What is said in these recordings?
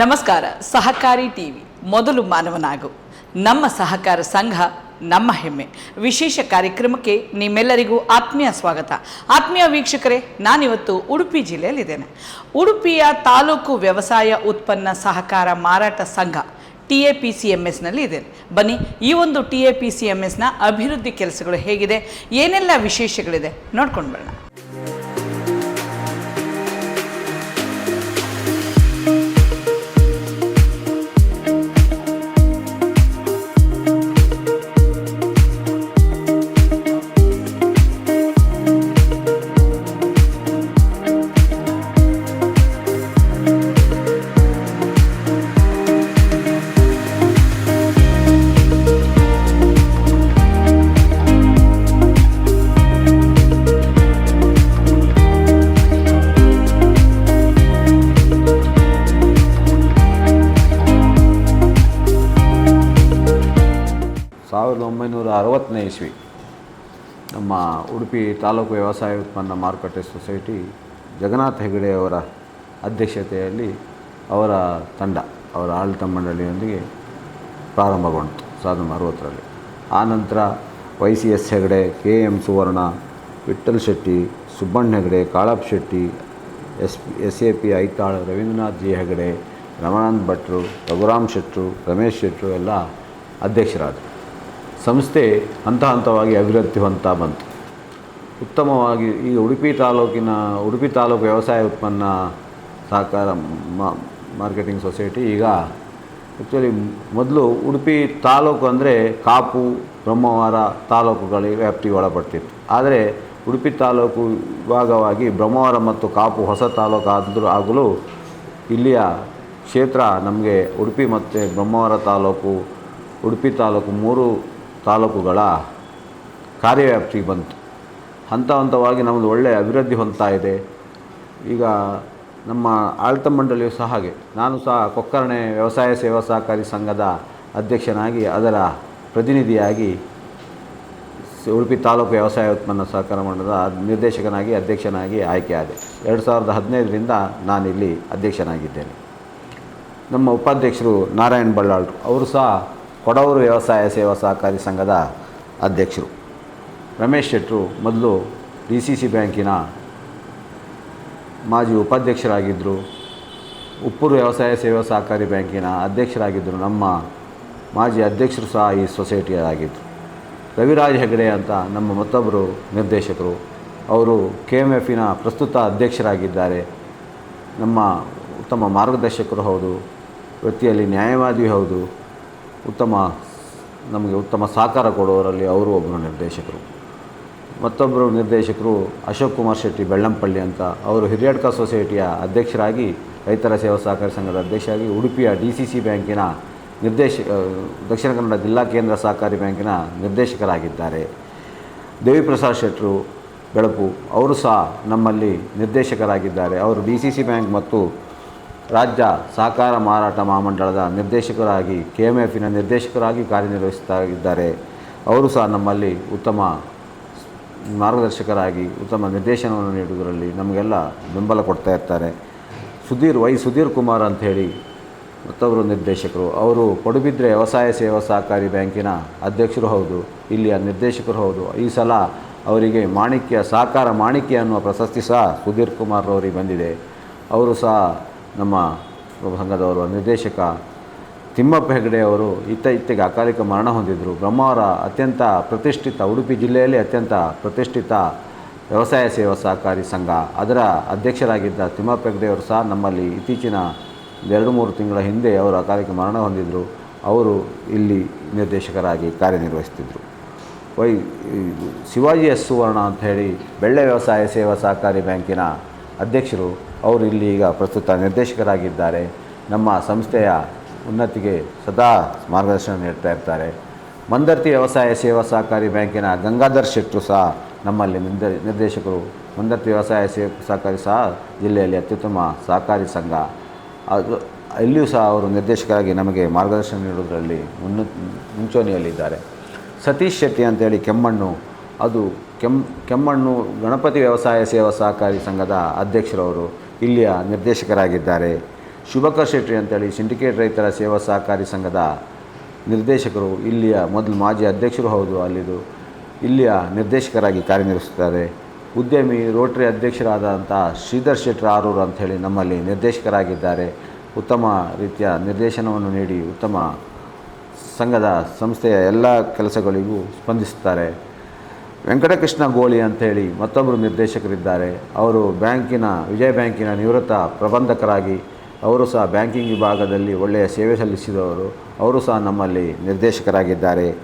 ನಮಸ್ಕಾರ, ಸಹಕಾರಿ ಟಿವಿ, ಮೊದಲು ಮಾನವನಾಗು. ನಮ್ಮ ಸಹಕಾರ ಸಂಘ, ನಮ್ಮ ಹೆಮ್ಮೆ. ವಿಶೇಷ ಕಾರ್ಯಕ್ರಮಕ್ಕೆ ನಿಮ್ಮೆಲ್ಲರಿಗೂ ಆತ್ಮೀಯ ಸ್ವಾಗತ. ಆತ್ಮೀಯ ವೀಕ್ಷಕರೇ, ನಾನಿವತ್ತು ಉಡುಪಿ ಜಿಲ್ಲೆಯಲ್ಲಿದ್ದೇನೆ. ಉಡುಪಿಯ ತಾಲೂಕು ವ್ಯವಸಾಯ ಉತ್ಪನ್ನ ಸಹಕಾರ ಮಾರಾಟ ಸಂಘ, T A P C M ಎಸ್ನಲ್ಲಿ ಇದೆ. ಬನ್ನಿ, ಈ ಒಂದು T A P C M ಎಸ್ನ ಅಭಿವೃದ್ಧಿ ಕೆಲಸಗಳು ಹೇಗಿದೆ, ಏನೆಲ್ಲ ವಿಶೇಷಗಳಿದೆ ನೋಡ್ಕೊಂಡು ಬರೋಣ. ಸಾವಿರದ ಒಂಬೈನೂರ ಅರವತ್ತನೇ ಇಸ್ವಿ ನಮ್ಮ ಉಡುಪಿ ತಾಲೂಕು ವ್ಯವಸಾಯ ಉತ್ಪನ್ನ ಮಾರುಕಟ್ಟೆ ಸೊಸೈಟಿ ಜಗನ್ನಾಥ್ ಹೆಗಡೆ ಅವರ ಅಧ್ಯಕ್ಷತೆಯಲ್ಲಿ ಅವರ ತಂಡ, ಅವರ ಆಡಳಿತ ಮಂಡಳಿಯೊಂದಿಗೆ ಪ್ರಾರಂಭಗೊಂಡಿತು ಸಾವಿರದ ಒಂಬೈನೂರ ಅರವತ್ತರಲ್ಲಿ. ಆನಂತರ Y C S Hegde, K M Suvarna Vittal Shetty, Subbanna Hegde, Kalappa Shetty, S S A P Aithal, Ravindranath G Hegde Ramanand ಭಟ್ರು, ರಘುರಾಮ್ ಶೆಟ್ರು, ರಮೇಶ್ ಶೆಟ್ರು ಎಲ್ಲ ಅಧ್ಯಕ್ಷರಾದರು. ಸಂಸ್ಥೆ ಹಂತ ಹಂತವಾಗಿ ಅಭಿವೃದ್ಧಿ ಹೊಂದ್ತಾ ಬಂತು. ಉತ್ತಮವಾಗಿ ಈ ಉಡುಪಿ ತಾಲೂಕಿನ, ಉಡುಪಿ ತಾಲೂಕು ವ್ಯವಸಾಯ ಉತ್ಪನ್ನ ಸಹಕಾರ ಮಾರ್ಕೆಟಿಂಗ್ ಸೊಸೈಟಿ ಈಗ ಆ್ಯಕ್ಚುಲಿ ಮೊದಲು ಉಡುಪಿ ತಾಲೂಕು ಅಂದರೆ ಕಾಪು, ಬ್ರಹ್ಮವಾರ ತಾಲೂಕುಗಳಿಗೆ ವ್ಯಾಪ್ತಿಗೆ ಒಳಪಡ್ತಿತ್ತು ಆದರೆ ಉಡುಪಿ ತಾಲೂಕು ವಿಭಾಗವಾಗಿ ಬ್ರಹ್ಮವಾರ ಮತ್ತು ಕಾಪು ಹೊಸ ತಾಲೂಕು ಆದರೂ ಆಗಲು ಇಲ್ಲಿಯ ಕ್ಷೇತ್ರ ನಮಗೆ ಉಡುಪಿ ಮತ್ತು ಬ್ರಹ್ಮವಾರ ತಾಲೂಕು, ಉಡುಪಿ ತಾಲೂಕು ಮೂರು ತಾಲೂಕುಗಳ ಕಾರ್ಯವ್ಯಾಪ್ತಿಗೆ ಬಂತು. ಹಂತ ಹಂತವಾಗಿ ನಮ್ಮದು ಒಳ್ಳೆಯ ಅಭಿವೃದ್ಧಿ ಹೊಂದ್ತಾ ಇದೆ. ಈಗ ನಮ್ಮ ಆಳ್ತ ಮಂಡಳಿಯು ಸಹ ಹಾಗೆ. ನಾನು ಸಹ ಕೊಕ್ಕರಣೆ ವ್ಯವಸಾಯ ಸೇವಾ ಸಹಕಾರಿ ಸಂಘದ ಅಧ್ಯಕ್ಷನಾಗಿ ಅದರ ಪ್ರತಿನಿಧಿಯಾಗಿ ಉಡುಪಿ ತಾಲೂಕು ವ್ಯವಸಾಯ ಉತ್ಪನ್ನ ಸಹಕಾರ ಮಂಡಳದ ನಿರ್ದೇಶಕನಾಗಿ, ಅಧ್ಯಕ್ಷನಾಗಿ ಆಯ್ಕೆಯಾದೆ ಎರಡು ಸಾವಿರದ ಹದಿನೈದರಿಂದ ನಾನಿಲ್ಲಿ ಅಧ್ಯಕ್ಷನಾಗಿದ್ದೇನೆ. ನಮ್ಮ ಉಪಾಧ್ಯಕ್ಷರು ನಾರಾಯಣ್ ಬಳ್ಳಾಳ್ರು. ಅವರು ಸಹ ಕೊಡವರು ವ್ಯವಸಾಯ ಸೇವಾ ಸಹಕಾರಿ ಸಂಘದ ಅಧ್ಯಕ್ಷರು. ರಮೇಶ್ ಶೆಟ್ರು ಮೊದಲು ಡಿ ಸಿ ಸಿ ಬ್ಯಾಂಕಿನ ಮಾಜಿ ಉಪಾಧ್ಯಕ್ಷರಾಗಿದ್ದರು. ಉಪ್ಪೂರು ವ್ಯವಸಾಯ ಸೇವಾ ಸಹಕಾರಿ ಬ್ಯಾಂಕಿನ ಅಧ್ಯಕ್ಷರಾಗಿದ್ದರು. ನಮ್ಮ ಮಾಜಿ ಅಧ್ಯಕ್ಷರು ಸಹ ಈ ಸೊಸೈಟಿಯಾಗಿದ್ದರು ರವಿರಾಜ್ ಹೆಗಡೆ ಅಂತ ನಮ್ಮ ಮತ್ತೊಬ್ಬರು ನಿರ್ದೇಶಕರು. ಅವರು ಕೆ ಎಂ ಎಫಿನ ಪ್ರಸ್ತುತ ಅಧ್ಯಕ್ಷರಾಗಿದ್ದಾರೆ. ನಮ್ಮ ಉತ್ತಮ ಮಾರ್ಗದರ್ಶಕರು ಹೌದು ವೃತ್ತಿಯಲ್ಲಿ ನ್ಯಾಯವಾದಿ ಹೌದು ಉತ್ತಮ, ನಮಗೆ ಉತ್ತಮ ಸಹಕಾರ ಕೊಡುವವರಲ್ಲಿ ಅವರು ಒಬ್ಬರು ನಿರ್ದೇಶಕರು. ಮತ್ತೊಬ್ಬರು ನಿರ್ದೇಶಕರು ಅಶೋಕ್ ಕುಮಾರ್ ಶೆಟ್ಟಿ ಬೆಳ್ಳಂಪಳ್ಳಿ ಅಂತ ಅವರು ಹಿರಿಯಡ್ಕ ಸೊಸೈಟಿಯ ಅಧ್ಯಕ್ಷರಾಗಿ, ರೈತರ ಸೇವಾ ಸಹಕಾರಿ ಸಂಘದ ಅಧ್ಯಕ್ಷರಾಗಿ ಉಡುಪಿಯ ಡಿ ಸಿ ಸಿ ಬ್ಯಾಂಕಿನ ನಿರ್ದೇಶ ದಕ್ಷಿಣ ಕನ್ನಡ ಜಿಲ್ಲಾ ಕೇಂದ್ರ ಸಹಕಾರಿ ಬ್ಯಾಂಕಿನ ನಿರ್ದೇಶಕರಾಗಿದ್ದಾರೆ. ದೇವಿಪ್ರಸಾದ್ ಶೆಟ್ಟರು ಬೆಳಪು ಅವರು ಸಹ ನಮ್ಮಲ್ಲಿ ನಿರ್ದೇಶಕರಾಗಿದ್ದಾರೆ. ಅವರು ಡಿ ಸಿ ಸಿ ಬ್ಯಾಂಕ್ ಮತ್ತು ರಾಜ್ಯ ಸಹಕಾರ ಮಾರಾಟ ಮಹಾಮಂಡಳದ ನಿರ್ದೇಶಕರಾಗಿ ಕೆ ಎಂ ಎಫಿನ ನಿರ್ದೇಶಕರಾಗಿ ಕಾರ್ಯನಿರ್ವಹಿಸ್ತಾ ಇದ್ದಾರೆ ಅವರು ಸಹ ನಮ್ಮಲ್ಲಿ ಉತ್ತಮ ಮಾರ್ಗದರ್ಶಕರಾಗಿ ಉತ್ತಮ ನಿರ್ದೇಶನವನ್ನು ನೀಡುವುದರಲ್ಲಿ ನಮಗೆಲ್ಲ ಬೆಂಬಲ ಕೊಡ್ತಾ ಇರ್ತಾರೆ. ಸುಧೀರ್, ವೈ ಸುಧೀರ್ ಕುಮಾರ್ ಅಂಥೇಳಿ ಮತ್ತೊಬ್ಬರು ನಿರ್ದೇಶಕರು. ಅವರು ಪಡುಬಿದ್ರೆ ವ್ಯವಸಾಯ ಸೇವಾ ಸಹಕಾರಿ ಬ್ಯಾಂಕಿನ ಅಧ್ಯಕ್ಷರು ಹೌದು, ಇಲ್ಲಿಯ ನಿರ್ದೇಶಕರು ಹೌದು. ಈ ಸಲ ಅವರಿಗೆ ಮಾಣಿಕ್ಯ, ಸಹಕಾರ ಮಾಣಿಕ್ಯ ಅನ್ನುವ ಪ್ರಶಸ್ತಿ ಸಹ ಸುಧೀರ್ ಕುಮಾರ್ ಅವರಿಗೆ ಬಂದಿದೆ. ಅವರು ಸಹ ನಮ್ಮ ಸಂಘದವರು, ನಿರ್ದೇಶಕ ತಿಮ್ಮಪ್ಪ ಹೆಗಡೆ ಅವರು ಇತ್ತ ಇತ್ತೆಗೆ ಅಕಾಲಿಕ ಮರಣ ಹೊಂದಿದ್ದರು ಬ್ರಹ್ಮಾವರ ಅತ್ಯಂತ ಪ್ರತಿಷ್ಠಿತ, ಉಡುಪಿ ಜಿಲ್ಲೆಯಲ್ಲಿ ಅತ್ಯಂತ ಪ್ರತಿಷ್ಠಿತ ವ್ಯವಸಾಯ ಸೇವಾ ಸಹಕಾರಿ ಸಂಘ. ಅದರ ಅಧ್ಯಕ್ಷರಾಗಿದ್ದ ತಿಮ್ಮಪ್ಪ ಹೆಗಡೆ ಅವರು ಸಹ ನಮ್ಮಲ್ಲಿ ಇತ್ತೀಚಿನ ಎರಡು ಮೂರು ತಿಂಗಳ ಹಿಂದೆ ಅವರು ಅಕಾಲಿಕ ಮರಣ ಹೊಂದಿದ್ದರು ಅವರು ಇಲ್ಲಿ ನಿರ್ದೇಶಕರಾಗಿ ಕಾರ್ಯನಿರ್ವಹಿಸ್ತಿದ್ದರು ವೈ ಶಿವಾಜಿ ಎಸ್ ಸುವರ್ಣ ಅಂತ ಹೇಳಿ ಬೆಳ್ಳೆ ವ್ಯವಸಾಯ ಸೇವಾ ಸಹಕಾರಿ ಬ್ಯಾಂಕಿನ ಅಧ್ಯಕ್ಷರು. ಅವರು ಇಲ್ಲಿ ಈಗ ಪ್ರಸ್ತುತ ನಿರ್ದೇಶಕರಾಗಿದ್ದಾರೆ. ನಮ್ಮ ಸಂಸ್ಥೆಯ ಉನ್ನತಿಗೆ ಸದಾ ಮಾರ್ಗದರ್ಶನ ನೀಡ್ತಾ ಇರ್ತಾರೆ. ಮಂದರ್ತಿ ವ್ಯವಸಾಯ ಸೇವಾ ಸಹಕಾರಿ ಬ್ಯಾಂಕಿನ ಗಂಗಾಧರ್ ಶೆಟ್ಟರು ಸಹ ನಮ್ಮಲ್ಲಿ ನಿರ್ದ, ನಿರ್ದೇಶಕರು. ಮಂದರ್ತಿ ವ್ಯವಸಾಯ ಸೇ, ಸಹಕಾರಿ ಸಹ ಜಿಲ್ಲೆಯಲ್ಲಿ ಅತ್ಯುತ್ತಮ ಸಹಕಾರಿ ಸಂಘ. ಅದು, ಇಲ್ಲಿಯೂ ಸಹ ಅವರು ನಿರ್ದೇಶಕರಾಗಿ ನಮಗೆ ಮಾರ್ಗದರ್ಶನ ನೀಡುವುದರಲ್ಲಿ ಮುನ್ನ, ಮುಂಚೂಣಿಯಲ್ಲಿದ್ದಾರೆ. ಸತೀಶ್ ಶೆಟ್ಟಿ ಅಂತೇಳಿ ಕೆಮ್ಮಣ್ಣು. ಅದು ಕೆಮ್, ಕೆಮ್ಮಣ್ಣು ಗಣಪತಿ ವ್ಯವಸಾಯ ಸೇವಾ ಸಹಕಾರಿ ಸಂಘದ ಅಧ್ಯಕ್ಷರವರು. ಇಲ್ಲಿಯ ನಿರ್ದೇಶಕರಾಗಿದ್ದಾರೆ. ಶುಭಕರ್ ಶೆಟ್ಟಿ ಅಂತೇಳಿ ಸಿಂಡಿಕೇಟ್ ರೈತರ ಸೇವಾ ಸಹಕಾರಿ ಸಂಘದ ನಿರ್ದೇಶಕರು ಇಲ್ಲಿಯ ಮೊದಲು ಮಾಜಿ ಅಧ್ಯಕ್ಷರು ಹೌದು, ಅಲ್ಲಿದು ಇಲ್ಲಿಯ ನಿರ್ದೇಶಕರಾಗಿ ಕಾರ್ಯನಿರ್ವಹಿಸುತ್ತಾರೆ. ಉದ್ಯಮಿ, ರೋಟರಿ ಅಧ್ಯಕ್ಷರಾದಂಥ ಶ್ರೀಧರ್ ಶೆಟ್ಟರ್ ಆರೂರು ಅಂಥೇಳಿ ನಮ್ಮಲ್ಲಿ ನಿರ್ದೇಶಕರಾಗಿದ್ದಾರೆ. ಉತ್ತಮ ರೀತಿಯ ನಿರ್ದೇಶನವನ್ನು ನೀಡಿ ಉತ್ತಮ ಸಂಘದ ಸಂಸ್ಥೆಯ ಎಲ್ಲ ಕೆಲಸಗಳಿಗೂ ಸ್ಪಂದಿಸುತ್ತಾರೆ. ವೆಂಕಟಕೃಷ್ಣ ಗೋಳಿ ಅಂಥೇಳಿ ಮತ್ತೊಬ್ಬರು ನಿರ್ದೇಶಕರಿದ್ದಾರೆ. ಅವರು ಬ್ಯಾಂಕಿನ, ವಿಜಯ ಬ್ಯಾಂಕಿನ ನಿವೃತ್ತ ಪ್ರಬಂಧಕರಾಗಿ ಅವರು ಸಹ ಬ್ಯಾಂಕಿಂಗ್ ವಿಭಾಗದಲ್ಲಿ ಒಳ್ಳೆಯ ಸೇವೆ ಸಲ್ಲಿಸಿದವರು. ಅವರು ಸಹ ನಮ್ಮಲ್ಲಿ ನಿರ್ದೇಶಕರಾಗಿದ್ದಾರೆ.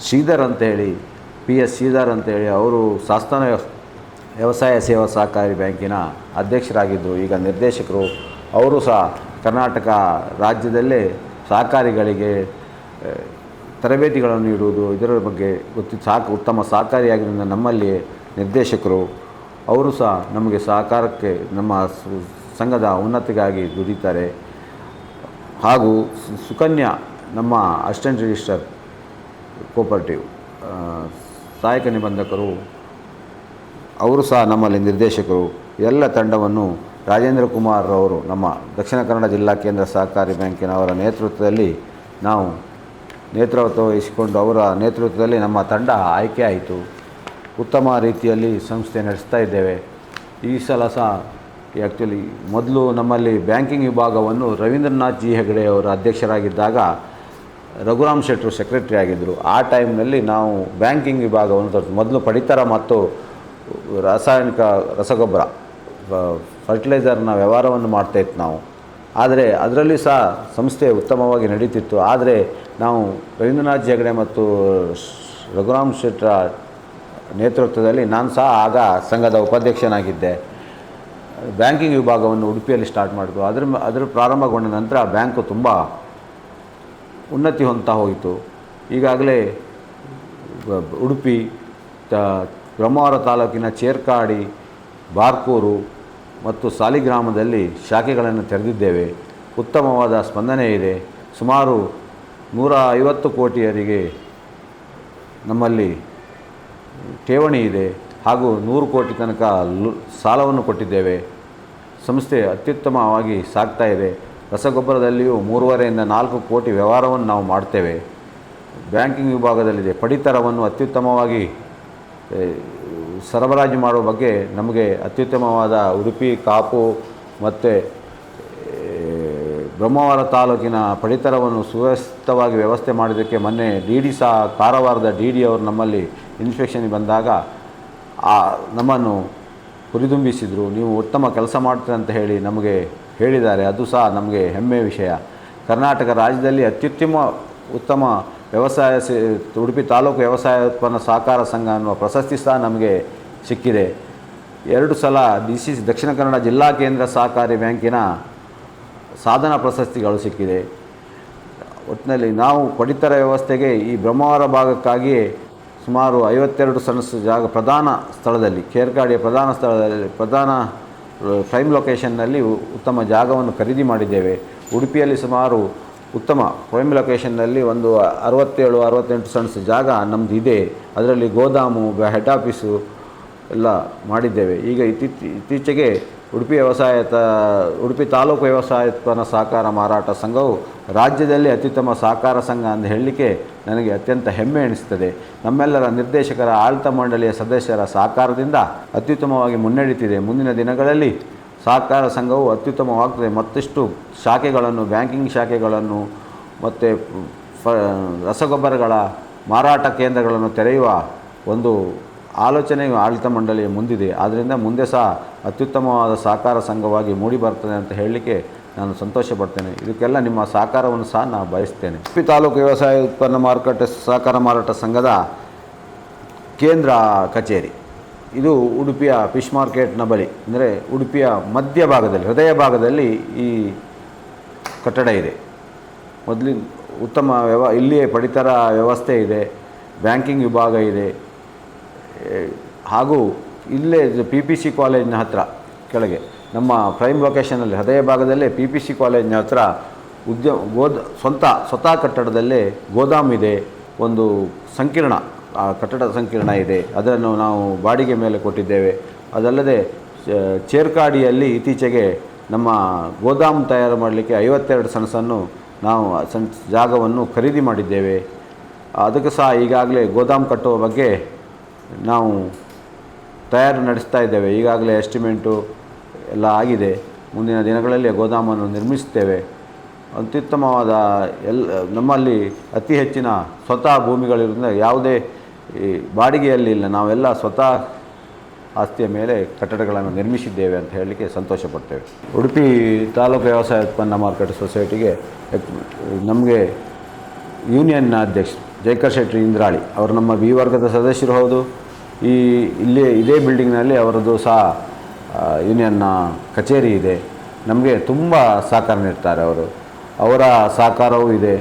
ಶ್ರೀಧರ್ ಅಂತೇಳಿ, ಪಿ. ಎಸ್. ಶ್ರೀಧರ್ ಅಂತೇಳಿ ಅವರು ಸಾಸ್ತಾನ ವ್ಯವ- ವ್ಯವಸಾಯ ಸೇವಾ ಸಹಕಾರಿ ಬ್ಯಾಂಕಿನ ಅಧ್ಯಕ್ಷರಾಗಿದ್ದರು ಈಗ ನಿರ್ದೇಶಕರು. ಅವರು ಸಹ ಕರ್ನಾಟಕ ರಾಜ್ಯದಲ್ಲೇ ಸಹಕಾರಿಗಳಿಗೆ ತರಬೇತಿಗಳನ್ನು ನೀಡುವುದು ಇದರ ಬಗ್ಗೆ ಗೊತ್ತಿ, ಸಾಕು, ಉತ್ತಮ ಸಹಕಾರಿಯಾಗಿರುವ ನಮ್ಮಲ್ಲಿ ನಿರ್ದೇಶಕರು, ಅವರು ಸಹ ನಮಗೆ ಸಹಕಾರಕ್ಕೆ ನಮ್ಮ ಸಂಘದ ಉನ್ನತಿಗಾಗಿ ದುಡಿತಾರೆ. ಹಾಗೂ ಸುಕನ್ಯಾ, ನಮ್ಮ ಅಸಿಸ್ಟೆಂಟ್ ರಿಜಿಸ್ಟರ್ ಕೋಪರೇಟಿವ್ ಸಹಾಯಕ ನಿಬಂಧಕರು, ಅವರು ಸಹ ನಮ್ಮಲ್ಲಿ ನಿರ್ದೇಶಕರು, ಎಲ್ಲ ತಂಡವನ್ನು ರಾಜೇಂದ್ರ ಕುಮಾರ್ ಅವರು ನಮ್ಮ ದಕ್ಷಿಣ ಕನ್ನಡ ಜಿಲ್ಲಾ ಕೇಂದ್ರ ಸಹಕಾರಿ ಬ್ಯಾಂಕಿನವರ ನೇತೃತ್ವದಲ್ಲಿ ನಾವು ನೇತೃತ್ವ ವಹಿಸಿಕೊಂಡು ಅವರ ನೇತೃತ್ವದಲ್ಲಿ ನಮ್ಮ ತಂಡ ಆಯ್ಕೆ ಆಯಿತು. ಉತ್ತಮ ರೀತಿಯಲ್ಲಿ ಸಂಸ್ಥೆ ನಡೆಸ್ತಾ ಇದ್ದೇವೆ. ಈ ಸಲ ಸಹ ಆ್ಯಕ್ಚುಲಿ ಮೊದಲು ನಮ್ಮಲ್ಲಿ ಬ್ಯಾಂಕಿಂಗ್ ವಿಭಾಗವನ್ನು ರವೀಂದ್ರನಾಥ್ ಜಿ ಹೆಗಡೆ ಅವರು ಅಧ್ಯಕ್ಷರಾಗಿದ್ದಾಗ ರಘುರಾಮ್ ಶೆಟ್ಟರು ಸೆಕ್ರೆಟರಿ ಆಗಿದ್ದರು. ಆ ಟೈಮ್ನಲ್ಲಿ ನಾವು ಬ್ಯಾಂಕಿಂಗ್ ವಿಭಾಗವನ್ನು ಮೊದಲು ಪಡಿತರ ಮತ್ತು ರಾಸಾಯನಿಕ ರಸಗೊಬ್ಬರ ಫರ್ಟಿಲೈಸರ್ನ ವ್ಯವಹಾರವನ್ನು ಮಾಡ್ತಾಯಿತ್ತು ನಾವು. ಆದರೆ ಅದರಲ್ಲಿ ಸಹ ಸಂಸ್ಥೆ ಉತ್ತಮವಾಗಿ ನಡೀತಿತ್ತು. ಆದರೆ ನಾವು ರವೀಂದ್ರನಾಥ್ ಹೆಗಡೆ ಮತ್ತು ರಘುರಾಮ್ ಶೆಟ್ಟರ ನೇತೃತ್ವದಲ್ಲಿ ನಾನು ಸಹ ಆಗ ಸಂಘದ ಉಪಾಧ್ಯಕ್ಷನಾಗಿದ್ದೆ. ಬ್ಯಾಂಕಿಂಗ್ ವಿಭಾಗವನ್ನು ಉಡುಪಿಯಲ್ಲಿ ಸ್ಟಾರ್ಟ್ ಮಾಡಿದ್ರು ಅದ್ರ ಅದರ ಪ್ರಾರಂಭಗೊಂಡ ನಂತರ ಬ್ಯಾಂಕು ತುಂಬ ಉನ್ನತಿ ಹೊಂದ್ತಾ ಹೋಯಿತು. ಈಗಾಗಲೇ ಉಡುಪಿ ಬ್ರಹ್ಮಾವರ ತಾಲೂಕಿನ ಚೇರ್ಕಾಡಿ, ಬಾರ್ಕೂರು ಮತ್ತು ಸಾಲಿಗ್ರಾಮದಲ್ಲಿ ಶಾಖೆಗಳನ್ನು ತೆರೆದಿದ್ದೇವೆ. ಉತ್ತಮವಾದ ಸ್ಪಂದನೆ ಇದೆ. ಸುಮಾರು ನೂರ ಐವತ್ತು ಕೋಟಿಯರಿಗೆ ನಮ್ಮಲ್ಲಿ ಠೇವಣಿ ಇದೆ ಹಾಗೂ ನೂರು ಕೋಟಿ ತನಕ ಸಾಲವನ್ನು ಕೊಟ್ಟಿದ್ದೇವೆ. ಸಂಸ್ಥೆ ಅತ್ಯುತ್ತಮವಾಗಿ ಸಾಗ್ತಾ ಇದೆ. ರಸಗೊಬ್ಬರದಲ್ಲಿಯೂ ಮೂರುವರೆಯಿಂದ ನಾಲ್ಕು ಕೋಟಿ ವ್ಯವಹಾರವನ್ನು ನಾವು ಮಾಡ್ತೇವೆ. ಬ್ಯಾಂಕಿಂಗ್ ವಿಭಾಗದಲ್ಲಿದೆ. ಪಡಿತರವನ್ನು ಅತ್ಯುತ್ತಮವಾಗಿ ಸರಬರಾಜು ಮಾಡುವ ಬಗ್ಗೆ ನಮಗೆ ಅತ್ಯುತ್ತಮವಾದ ಉಡುಪಿ, ಕಾಪು ಮತ್ತು ಬ್ರಹ್ಮಾವರ ತಾಲೂಕಿನ ಪಡಿತರವನ್ನು ಸುವ್ಯವಸ್ಥಿತವಾಗಿ ವ್ಯವಸ್ಥೆ ಮಾಡಿದ್ದಕ್ಕೆ ಮೊನ್ನೆ ಡಿ ಡಿ ಸಹ ಕಾರವಾರದ ಡಿ ಡಿ ಅವರು ನಮ್ಮಲ್ಲಿ ಇನ್ಸ್ಪೆಕ್ಷನ್ಗೆ ಬಂದಾಗ, ಆ, ನಮ್ಮನ್ನು ಹುರಿದುಂಬಿಸಿದರು ನೀವು ಉತ್ತಮ ಕೆಲಸ ಮಾಡ್ತೀರ ಅಂತ ಹೇಳಿ ನಮಗೆ ಹೇಳಿದ್ದಾರೆ. ಅದು ಸಹ ನಮಗೆ ಹೆಮ್ಮೆಯ ವಿಷಯ. ಕರ್ನಾಟಕ ರಾಜ್ಯದಲ್ಲಿ ಅತ್ಯುತ್ತಮ, ಉತ್ತಮ ವ್ಯವಸಾಯ ಸಿ, ಉಡುಪಿ ತಾಲೂಕು ವ್ಯವಸಾಯ ಉತ್ಪನ್ನ ಸಹಕಾರ ಸಂಘ ಅನ್ನುವ ಪ್ರಶಸ್ತಿ ಸಹ ನಮಗೆ ಸಿಕ್ಕಿದೆ. ಎರಡು ಸಲ ಡಿ ಸಿ ದಕ್ಷಿಣ ಕನ್ನಡ ಜಿಲ್ಲಾ ಕೇಂದ್ರ ಸಹಕಾರಿ ಬ್ಯಾಂಕಿನ ಸಾಧನ ಪ್ರಶಸ್ತಿಗಳು ಸಿಕ್ಕಿದೆ. ಒಟ್ಟಿನಲ್ಲಿ ನಾವು ಪಡಿತರ ವ್ಯವಸ್ಥೆಗೆ ಈ ಬ್ರಹ್ಮವಾರ ಭಾಗಕ್ಕಾಗಿಯೇ ಸುಮಾರು ಐವತ್ತೆರಡು ಸಣ್ಣ ಜಾಗ ಪ್ರಧಾನ ಸ್ಥಳದಲ್ಲಿ ಕೇರ್ಕಾಡಿಯ ಪ್ರಧಾನ ಸ್ಥಳದಲ್ಲಿ, ಪ್ರಧಾನ ಪ್ರೈಮ್ ಲೊಕೇಶನ್ನಲ್ಲಿ ಉತ್ತಮ ಜಾಗವನ್ನು ಖರೀದಿ ಮಾಡಿದ್ದೇವೆ. ಉಡುಪಿಯಲ್ಲಿ ಸುಮಾರು ಉತ್ತಮ. ಪ್ರೈಮ್ ಲೊಕೇಶನ್ನಲ್ಲಿ ಒಂದು ಅರವತ್ತೇಳು, ಅರವತ್ತೆಂಟು ಸೆಂಟ್ಸ್ ಜಾಗ ನಮ್ಮದು ಇದೆ. ಅದರಲ್ಲಿ ಗೋದಾಮು ಹೆಡ್ ಆಫೀಸು ಎಲ್ಲ ಮಾಡಿದ್ದೇವೆ. ಈಗ ಇತ್ತೀಚೆ ಇತ್ತೀಚೆಗೆ ಉಡುಪಿ ವ್ಯವಸಾಯ ಉಡುಪಿ ತಾಲೂಕು ವ್ಯವಸಾಯ ಸಹಕಾರ ಮಾರಾಟ ಸಂಘವು ರಾಜ್ಯದಲ್ಲಿ ಅತ್ಯುತ್ತಮ ಸಹಕಾರ ಸಂಘ ಅಂತ ಹೇಳಲಿಕ್ಕೆ ನನಗೆ ಅತ್ಯಂತ ಹೆಮ್ಮೆ ಎನಿಸ್ತದೆ. ನಮ್ಮೆಲ್ಲರ ನಿರ್ದೇಶಕರ ಆಡಳಿತ ಮಂಡಳಿಯ ಸದಸ್ಯರ ಸಹಕಾರದಿಂದ ಅತ್ಯುತ್ತಮವಾಗಿ ಮುನ್ನಡೀತಿದೆ ಮುಂದಿನ ದಿನಗಳಲ್ಲಿ ಸಹಕಾರ ಸಂಘವು ಅತ್ಯುತ್ತಮವಾಗ್ತದೆ. ಮತ್ತಷ್ಟು ಶಾಖೆಗಳನ್ನು, ಬ್ಯಾಂಕಿಂಗ್ ಶಾಖೆಗಳನ್ನು, ಮತ್ತು ಫ ರಸಗೊಬ್ಬರಗಳ ಮಾರಾಟ ಕೇಂದ್ರಗಳನ್ನು ತೆರೆಯುವ ಒಂದು ಆಲೋಚನೆಯು ಆಡಳಿತ ಮಂಡಳಿಯ ಮುಂದಿದೆ. ಆದ್ದರಿಂದ ಮುಂದೆ ಸಹ ಅತ್ಯುತ್ತಮವಾದ ಸಹಕಾರ ಸಂಘವಾಗಿ ಮೂಡಿ ಬರ್ತದೆ ಅಂತ ಹೇಳಲಿಕ್ಕೆ ನಾನು ಸಂತೋಷ ಪಡ್ತೇನೆ ಇದಕ್ಕೆಲ್ಲ ನಿಮ್ಮ ಸಹಕಾರವನ್ನು ಸಹ ನಾನು ಬಯಸ್ತೇನೆ. ಉಪ್ಪಿ ತಾಲೂಕು ವ್ಯವಸಾಯ ಉತ್ಪನ್ನ ಮಾರುಕಟ್ಟೆ ಸಹಕಾರ ಮಾರಾಟ ಸಂಘದ ಕೇಂದ್ರ ಕಚೇರಿ. ಇದು ಉಡುಪಿಯ ಫಿಶ್ ಮಾರ್ಕೆಟ್ನ ಬಳಿ, ಅಂದರೆ ಉಡುಪಿಯ ಮಧ್ಯ ಭಾಗದಲ್ಲಿ, ಹೃದಯ ಭಾಗದಲ್ಲಿ ಈ ಕಟ್ಟಡ ಇದೆ. ಮೊದಲಿನ ಉತ್ತಮ ವ್ಯವ, ಇಲ್ಲಿಯೇ ಪಡಿತರ ವ್ಯವಸ್ಥೆ ಇದೆ, ಬ್ಯಾಂಕಿಂಗ್ ವಿಭಾಗ ಇದೆ. ಹಾಗೂ ಇಲ್ಲೇ ಪಿ ಪಿ ಸಿ ಕಾಲೇಜಿನ ಹತ್ತಿರ ಕೆಳಗೆ, ನಮ್ಮ ಪ್ರೈಮ್ ಲೊಕೇಶನಲ್ಲಿ ಹೃದಯ ಭಾಗದಲ್ಲೇ ಪಿ ಪಿ ಸಿ ಕಾಲೇಜಿನ ಹತ್ತಿರ ಉದ್ಯಮ ಗೋದ, ಸ್ವಂತ, ಸ್ವತಃ ಕಟ್ಟಡದಲ್ಲೇ ಗೋದಾಮ್ ಇದೆ, ಒಂದು ಸಂಕೀರ್ಣ ಆ ಕಟ್ಟಡ ಸಂಕೀರ್ಣ ಇದೆ. ಅದನ್ನು ನಾವು ಬಾಡಿಗೆ ಮೇಲೆ ಕೊಟ್ಟಿದ್ದೇವೆ. ಅದಲ್ಲದೆ ಚೇರ್ಕಾಡಿಯಲ್ಲಿ ಇತ್ತೀಚೆಗೆ ನಮ್ಮ ಗೋದಾಮ್ ತಯಾರು ಮಾಡಲಿಕ್ಕೆ ಐವತ್ತೆರಡು ಸಣಸನ್ನು ನಾವು ಸಣ್ ಜಾಗವನ್ನು ಖರೀದಿ ಮಾಡಿದ್ದೇವೆ. ಅದಕ್ಕೆ ಸಹ ಈಗಾಗಲೇ ಗೋದಾಮ್ ಕಟ್ಟುವ ಬಗ್ಗೆ ನಾವು ತಯಾರು ನಡೆಸ್ತಾ ಇದ್ದೇವೆ. ಈಗಾಗಲೇ ಎಸ್ಟಿಮೇಟು ಎಲ್ಲ ಆಗಿದೆ. ಮುಂದಿನ ದಿನಗಳಲ್ಲಿ ಗೋದಾಮನ್ನು ನಿರ್ಮಿಸುತ್ತೇವೆ. ಅತ್ಯುತ್ತಮವಾದ ಎಲ್ ನಮ್ಮಲ್ಲಿ ಅತಿ ಹೆಚ್ಚಿನ ಸ್ವತಃ ಭೂಮಿಗಳಿರೋದ್ರಿಂದ ಯಾವುದೇ ಈ ಬಾಡಿಗೆಯಲ್ಲಿ ಇಲ್ಲ ನಾವೆಲ್ಲ ಸ್ವತಃ ಆಸ್ತಿಯ ಮೇಲೆ ಕಟ್ಟಡಗಳನ್ನು ನಿರ್ಮಿಸಿದ್ದೇವೆ ಅಂತ ಹೇಳಲಿಕ್ಕೆ ಸಂತೋಷ ಪಡ್ತೇವೆ ಉಡುಪಿ ತಾಲೂಕು ವ್ಯವಸಾಯ ಉತ್ಪನ್ನ ಮಾರುಕಟ್ಟೆ ಸೊಸೈಟಿಗೆ ನಮಗೆ ಯೂನಿಯನ್ನ ಅಧ್ಯಕ್ಷ ಜಯಕರ್ ಶೆಟ್ಟಿ ಇಂದ್ರಾಳಿ ಅವರು ನಮ್ಮ ಬಿ ವರ್ಗದ ಸದಸ್ಯರು ಹೌದು. ಈ ಇಲ್ಲಿ, ಇದೇ ಬಿಲ್ಡಿಂಗ್ನಲ್ಲಿ ಅವರದ್ದು ಸಹ ಯೂನಿಯನ್ನ ಕಚೇರಿ ಇದೆ. ನಮಗೆ ತುಂಬ ಸಹಕಾರ ನೀಡ್ತಾರೆ ಅವರು. ಅವರ ಸಹಕಾರವೂ ಇದೆ.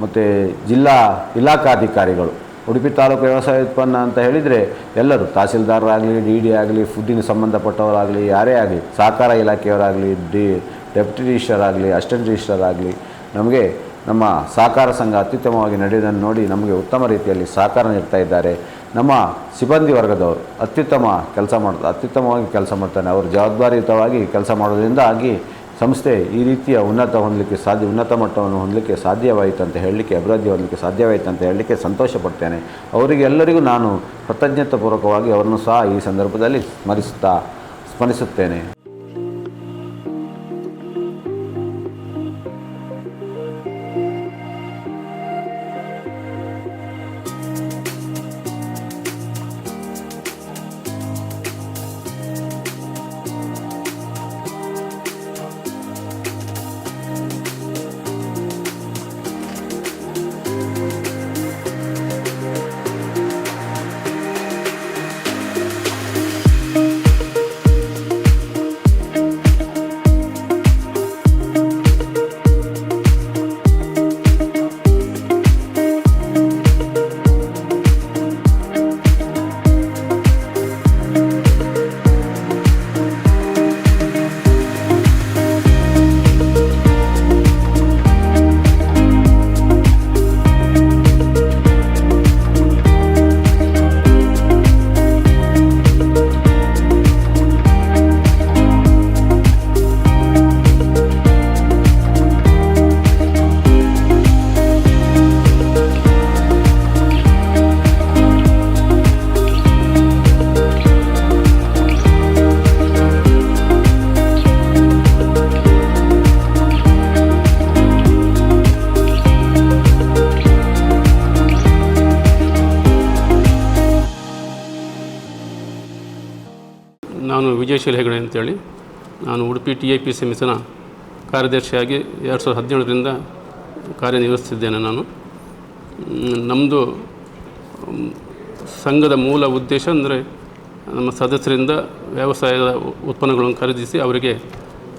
ಮತ್ತು ಜಿಲ್ಲಾ ಇಲಾಖಾಧಿಕಾರಿಗಳು ಉಡುಪಿ ತಾಲೂಕು ವ್ಯವಸಾಯ ಉತ್ಪನ್ನ ಅಂತ ಹೇಳಿದರೆ ಎಲ್ಲರೂ ತಹಸೀಲ್ದಾರರಾಗಲಿ, ಡಿ ಡಿ ಆಗಲಿ, ಫುಡ್ಡಿನ ಸಂಬಂಧಪಟ್ಟವರಾಗಲಿ, ಯಾರೇ ಆಗಲಿ, ಸಹಕಾರ ಇಲಾಖೆಯವರಾಗಲಿ, ಡಿ, ಡೆಪ್ಟಿ ರಿಜಿಸ್ಟರ್ ಆಗಲಿ ಅಸಿಸ್ಟೆಂಟ್ ರಿಜಿಸ್ಟರ್ ಆಗಲಿ ನಮಗೆ ನಮ್ಮ ಸಹಕಾರ ಸಂಘ ಅತ್ಯುತ್ತಮವಾಗಿ ನಡೆಯುವುದನ್ನು ನೋಡಿ ನಮಗೆ ಉತ್ತಮ ರೀತಿಯಲ್ಲಿ ಸಹಕಾರ ನೀಡ್ತಾ ಇದ್ದಾರೆ. ನಮ್ಮ ಸಿಬ್ಬಂದಿ ವರ್ಗದವರು ಅತ್ಯುತ್ತಮ ಕೆಲಸ ಮಾಡ್ತಾ, ಅತ್ಯುತ್ತಮವಾಗಿ ಕೆಲಸ ಮಾಡ್ತಾನೆ. ಅವರು ಜವಾಬ್ದಾರಿಯುತವಾಗಿ ಕೆಲಸ ಮಾಡೋದ್ರಿಂದಾಗಿ ಸಂಸ್ಥೆ ಈ ರೀತಿಯ ಉನ್ನತ ಹೊಂದಲಿಕ್ಕೆ ಸಾಧ್ಯ, ಉನ್ನತ ಮಟ್ಟವನ್ನು ಹೊಂದಲಿಕ್ಕೆ ಸಾಧ್ಯವಾಯಿತು ಅಂತ ಹೇಳಲಿಕ್ಕೆ, ಅಭಿವೃದ್ಧಿ ಹೊಂದಲಿಕ್ಕೆ ಸಾಧ್ಯವಾಯಿತು ಅಂತ ಹೇಳಲಿಕ್ಕೆ ಸಂತೋಷ ಪಡ್ತೇನೆ ಅವರಿಗೆಲ್ಲರಿಗೂ ನಾನು ಕೃತಜ್ಞತಾಪೂರ್ವಕವಾಗಿ ಅವರನ್ನು ಸಹ ಈ ಸಂದರ್ಭದಲ್ಲಿ ಸ್ಮರಿಸುತ್ತಾ, ಸ್ಮರಿಸುತ್ತೇನೆ. ನಾನು ವಿಜಯಶೀಲ ಹೆಗಡೆ ಅಂತೇಳಿ ನಾನು ಉಡುಪಿ ಟಿ ಎ ಪಿ ಸಮಿತಿನ ಕಾರ್ಯದರ್ಶಿಯಾಗಿ ಎರಡು ಸಾವಿರದ ಹದಿನೇಳರಿಂದ ಕಾರ್ಯನಿರ್ವಹಿಸ್ತಿದ್ದೇನೆ ನಾನು. ನಮ್ಮದು ಸಂಘದ ಮೂಲ ಉದ್ದೇಶ ಅಂದರೆ ನಮ್ಮ ಸದಸ್ಯರಿಂದ ವ್ಯವಸಾಯದ ಉತ್ಪನ್ನಗಳನ್ನು ಖರೀದಿಸಿ ಅವರಿಗೆ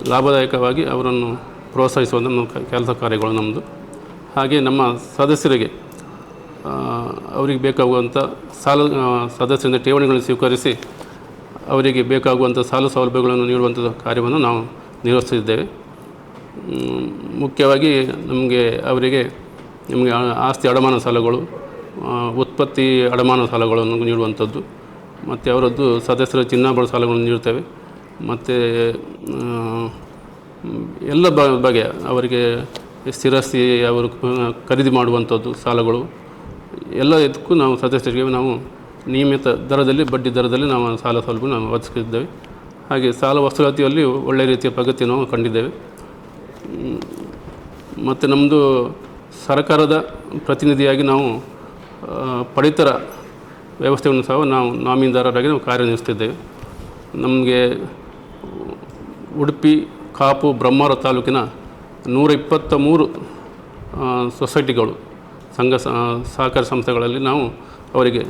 ಲಾಭದಾಯಕವಾಗಿ ಅವರನ್ನು ಪ್ರೋತ್ಸಾಹಿಸುವಂಥ ನಮ್ಮ ಕೆಲಸ ಕಾರ್ಯಗಳು ನಮ್ಮದು ಹಾಗೆ ನಮ್ಮ ಸದಸ್ಯರಿಗೆ ಅವರಿಗೆ ಬೇಕಾಗುವಂಥ ಸಾಲ ಸದಸ್ಯರಿಂದ ಠೇವಣಿಗಳನ್ನು ಸ್ವೀಕರಿಸಿ ಅವರಿಗೆ ಬೇಕಾಗುವಂಥ ಸಾಲ ಸೌಲಭ್ಯಗಳನ್ನು ನೀಡುವಂಥ ಕಾರ್ಯವನ್ನು ನಾವು ನಿರ್ವಹಿಸುತ್ತಿದ್ದೇವೆ. ಮುಖ್ಯವಾಗಿ ನಮಗೆ ಅವರಿಗೆ ನಿಮಗೆ ಆಸ್ತಿ ಅಡಮಾನ ಸಾಲಗಳು ಉತ್ಪತ್ತಿ ಅಡಮಾನ ಸಾಲಗಳನ್ನು ನೀಡುವಂಥದ್ದು, ಮತ್ತು ಅವರದ್ದು ಸದಸ್ಯರ ಚಿನ್ನಾಭರಣ ಸಾಲಗಳನ್ನು ನೀಡುತ್ತೇವೆ, ಮತ್ತು ಎಲ್ಲ ಬಗೆಯ ಅವರಿಗೆ ಸ್ಥಿರಾಸ್ತಿ ಅವರು ಖರೀದಿ ಮಾಡುವಂಥದ್ದು ಸಾಲಗಳು, ಎಲ್ಲ ಇದಕ್ಕೂ ನಾವು ಸದಸ್ಯರಿಗೆ ನಾವು ನಿಯಮಿತ ದರದಲ್ಲಿ, ಬಡ್ಡಿ ದರದಲ್ಲಿ ನಾವು ಸಾಲ ಸೌಲಭ್ಯ ನಾವು ಒದಗಿಸಿದ್ದೇವೆ. ಹಾಗೆ ಸಾಲ ವಸೂಲಾತಿಯಲ್ಲಿ ಒಳ್ಳೆಯ ರೀತಿಯ ಪ್ರಗತಿ ನಾವು ಕಂಡಿದ್ದೇವೆ. ಮತ್ತು ನಮ್ಮದು ಸರ್ಕಾರದ ಪ್ರತಿನಿಧಿಯಾಗಿ ನಾವು ಪಡಿತರ ವ್ಯವಸ್ಥೆಯನ್ನು ಸಹ ನಾವು ನಾಮೀನ್ದಾರರಾಗಿ ನಾವು ಕಾರ್ಯನಿರ್ವಹಿಸ್ತಿದ್ದೇವೆ ನಮಗೆ ಉಡುಪಿ, ಕಾಪು ಬ್ರಹ್ಮಾವರ ತಾಲೂಕಿನ ನೂರ ಇಪ್ಪತ್ತ ಮೂರು ಸೊಸೈಟಿಗಳು, ಸಂಘ ಸಹಕಾರ ಸಂಸ್ಥೆಗಳಲ್ಲಿ ನಾವು ಅವರಿಗೆ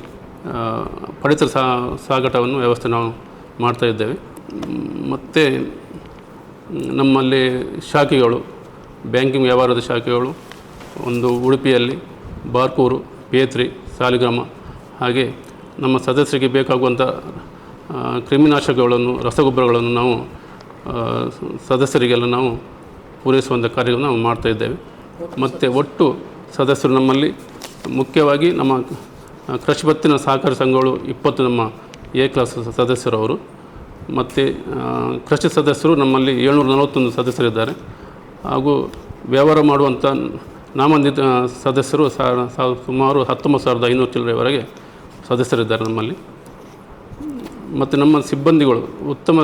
ಪಡಿತರ ಸಾಗಾಟವನ್ನು ವ್ಯವಸ್ಥೆ ನಾವು ಮಾಡ್ತಾ ಇದ್ದೇವೆ. ಮತ್ತು ನಮ್ಮಲ್ಲಿ ಶಾಖೆಗಳು, ಬ್ಯಾಂಕಿಂಗ್ ವ್ಯವಹಾರದ ಶಾಖೆಗಳು, ಒಂದು ಉಡುಪಿಯಲ್ಲಿ ಬಾರ್ಕೂರು, ಪೇತ್ರಿ, ಸಾಲಿಗ್ರಾಮ, ಹಾಗೆ ನಮ್ಮ ಸದಸ್ಯರಿಗೆ ಬೇಕಾಗುವಂಥ ಕ್ರಿಮಿನಾಶಕಗಳನ್ನು, ರಸಗೊಬ್ಬರಗಳನ್ನು ನಾವು ಸದಸ್ಯರಿಗೆಲ್ಲ ನಾವು ಪೂರೈಸುವಂಥ ಕಾರ್ಯವನ್ನು ನಾವು ಮಾಡ್ತಾಯಿದ್ದೇವೆ ಮತ್ತು ಒಟ್ಟು ಸದಸ್ಯರು ನಮ್ಮಲ್ಲಿ ಮುಖ್ಯವಾಗಿ ನಮ್ಮ ಕೃಷಿ ಪತ್ತಿನ ಸಹಕಾರ ಸಂಘಗಳು ಇಪ್ಪತ್ತು ನಮ್ಮ ಎ ಕ್ಲಾಸ್ ಸದಸ್ಯರು ಅವರು ಮತ್ತು ಕೃಷಿ ಸದಸ್ಯರು ನಮ್ಮಲ್ಲಿ ಏಳ್ನೂರ ನಲವತ್ತೊಂದು ಸದಸ್ಯರಿದ್ದಾರೆ. ಹಾಗೂ ವ್ಯವಹಾರ ಮಾಡುವಂಥ ನಾಮಂದಿತ ಸದಸ್ಯರು ಸುಮಾರು ಹತ್ತೊಂಬತ್ತು ಸಾವಿರದ ಐನೂರು ಚಿಲ್ಲರೆವರೆಗೆ ಸದಸ್ಯರಿದ್ದಾರೆ ನಮ್ಮಲ್ಲಿ. ಮತ್ತು ನಮ್ಮ ಸಿಬ್ಬಂದಿಗಳು ಉತ್ತಮ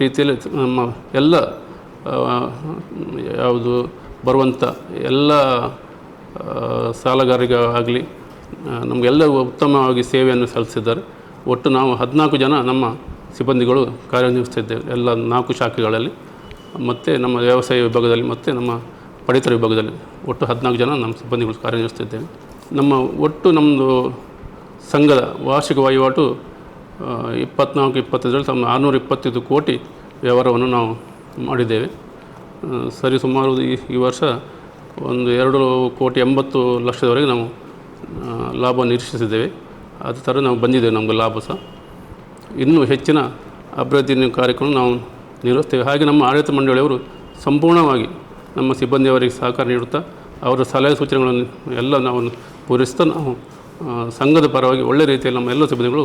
ರೀತಿಯಲ್ಲಿ ನಮ್ಮ ಎಲ್ಲ ಯಾವುದು ಬರುವಂಥ ಎಲ್ಲ ಆ, ಸಾಲಗಾರರಿಗಾಗಲಿ ನಮಗೆಲ್ಲ ಉತ್ತಮವಾಗಿ ಸೇವೆಯನ್ನು ಸಲ್ಲಿಸಿದ್ದಾರೆ. ಒಟ್ಟು ನಾವು ಹದಿನಾಲ್ಕು ಜನ ನಮ್ಮ ಸಿಬ್ಬಂದಿಗಳು ಕಾರ್ಯನಿರ್ವಹಿಸ್ತಿದ್ದೇವೆ ಎಲ್ಲ ನಾಲ್ಕು ಶಾಖೆಗಳಲ್ಲಿ. ಮತ್ತು ನಮ್ಮ ವ್ಯವಸಾಯ ವಿಭಾಗದಲ್ಲಿ ಮತ್ತು ನಮ್ಮ ಪಡಿತರ ವಿಭಾಗದಲ್ಲಿ ಒಟ್ಟು ಹದಿನಾಲ್ಕು ಜನ ನಮ್ಮ ಸಿಬ್ಬಂದಿಗಳು ಕಾರ್ಯನಿರ್ವಹಿಸ್ತಿದ್ದೇವೆ ನಮ್ಮ ಒಟ್ಟು ನಮ್ಮದು ಸಂಘದ ವಾರ್ಷಿಕ ವಹಿವಾಟು ಇಪ್ಪತ್ನಾಲ್ಕು ಇಪ್ಪತ್ತೈದರಲ್ಲಿ ತಮ್ಮ ಆರುನೂರ ಇಪ್ಪತ್ತೈದು ಕೋಟಿ ವ್ಯವಹಾರವನ್ನು ನಾವು ಮಾಡಿದ್ದೇವೆ. ಆ, ಸರಿ ಸುಮಾರು ಈ ಈ ವರ್ಷ ಒಂದು ಎರಡು ಕೋಟಿ ಎಂಬತ್ತು ಲಕ್ಷದವರೆಗೆ ನಾವು ಲಾಭ ನಿರೀಕ್ಷಿಸಿದ್ದೇವೆ. ಅದೇ ಥರ ನಾವು ಬಂದಿದ್ದೇವೆ ನಮಗೆ ಲಾಭ ಸಹ. ಇನ್ನೂ ಹೆಚ್ಚಿನ ಅಭಿವೃದ್ಧಿ ಕಾರ್ಯಕ್ರಮ ನಾವು ನಿರ್ವಹಿಸ್ತೇವೆ ಹಾಗೆ ನಮ್ಮ ಆಡಳಿತ ಮಂಡಳಿಯವರು ಸಂಪೂರ್ಣವಾಗಿ ನಮ್ಮ ಸಿಬ್ಬಂದಿಯವರಿಗೆ ಸಹಕಾರ ನೀಡುತ್ತಾ ಅವರ ಸಲಹೆ ಸೂಚನೆಗಳನ್ನು ಎಲ್ಲ ನಾವು ಪೂರೈಸ್ತಾ ನಾವು ಸಂಘದ ಪರವಾಗಿ ಒಳ್ಳೆ ರೀತಿಯಲ್ಲಿ ನಮ್ಮ ಎಲ್ಲ ಸಿಬ್ಬಂದಿಗಳು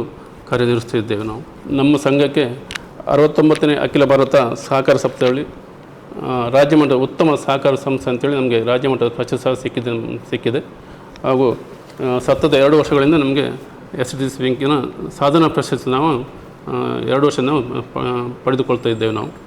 ಕಾರ್ಯನಿರ್ವಹಿಸ್ತಿದ್ದೇವೆ ನಾವು. ನಮ್ಮ ಸಂಘಕ್ಕೆ ಅರವತ್ತೊಂಬತ್ತನೇ ಅಖಿಲ ಭಾರತ ಸಹಕಾರ ಸಪ್ತಾಹಳಿ ರಾಜ್ಯಮಟ್ಟದ ರಾಜ್ಯ ಉತ್ತಮ ಸಹಕಾರ ಸಂಸ್ಥೆ ಅಂತೇಳಿ ನಮಗೆ ರಾಜ್ಯಮಟ್ಟದ ಪ್ರಶಸ್ತಿ ಸಿಕ್ಕಿದೆ ಸಿಕ್ಕಿದೆ. ಹಾಗೂ ಸತತ ಎರಡು ವರ್ಷಗಳಿಂದ ನಮಗೆ ಎಸ್ ಡಿ ಸಿ ಬ್ಯಾಂಕಿನ ಸಾಧನಾ ಪ್ರಶಸ್ತಿ ನಾವು ಎರಡು ವರ್ಷ ನಾವು ಪಡೆದುಕೊಳ್ತಾ ಇದ್ದೇವೆ ನಾವು.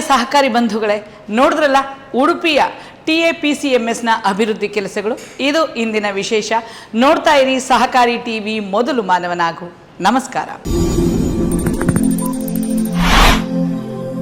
ಸಹಕಾರಿ ಬಂಧುಗಳೇ, ನೋಡಿದ್ರಲ್ಲ, ಉಡುಪಿಯ T A P C M ಎಸ್ನ ಅಭಿವೃದ್ಧಿ ಕೆಲಸಗಳು? ಇದು ಇಂದಿನ ವಿಶೇಷ. ನೋಡ್ತಾ ಇರಿ ಸಹಕಾರಿ ಟಿವಿ ಮೊದಲು ಮಾನವನಾಗು. ನಮಸ್ಕಾರ.